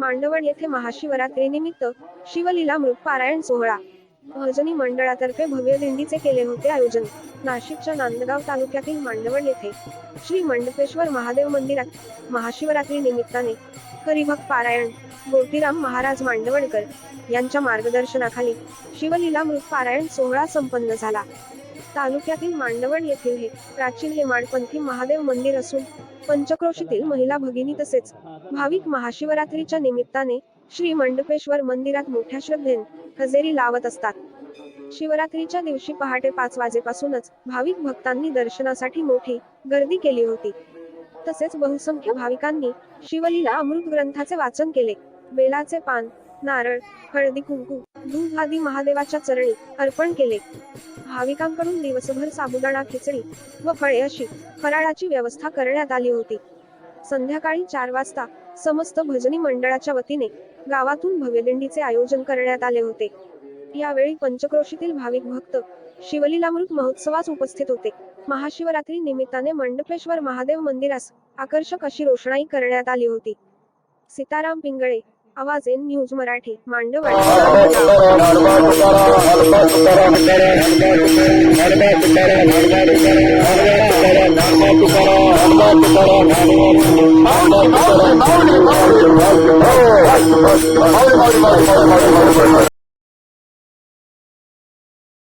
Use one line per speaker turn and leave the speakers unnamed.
मांडवण येथे महाशिवरात्रीनिमित्त शिवलीला पारायण सोहळा. भजनी मंडळातर्फे भव्य दिंडीचे केले होते आयोजन. नाशिकच्या नांदगाव तालुक्यातील मांडवण येथे श्री मंडपेश्वर महादेव मंदिरात महाशिवरात्री निमित्ताने हरिभक्त पारायण गोटीराम महाराज मांडवणकर यांच्या मार्गदर्शनाखाली शिवलीलामृत पारायण सोहळा संपन्न झाला. तालुक्यातील मांडवण येथील हे प्राचीन हेमाडपंथी महादेव मंदिर असून पंचक्रोशीतील महिला भगिनी तसेच भाविक महाशिवरात्रीच्या निमित्ताने श्री मंडपेश्वर मंदिरात मोठ्या श्रद्धेने हजेरी लावत असतात. शिवरात्रीच्या दिवशी पहाटे पाच वाजेपासूनच भाविक भक्तांनी दर्शनासाठी मोठी गर्दी केली होती. तसेच बहुसंख्य भाविकांनी शिवलीला अमृत ग्रंथाचे वाचन केले. बेलाचे पान नारळ हळदी कुंकू दूध आदी महादेवाच्या चरणी अर्पण केले. भाविकांकडून दिवसभर साबुदाणा खिचडी व फळे अशी फराळाची व्यवस्था करण्यात आली होती. संध्याकाळी चार वाजता समस्त भजनी मंडळाच्या वतीने गावातून भव्यदिंडीचे आयोजन करण्यात आले होते. यावेळी पंचक्रोशीतील भाविक भक्त शिवलीलामृत महोत्सवास उपस्थित होते. महाशिवरात्री निमित्ताने मंडपेश्वर महादेव मंदिरास आकर्षक अशी रोषणाई करण्यात आली होती. सीताराम पिंगळे आवाज एन न्यूज मराठी मांडवण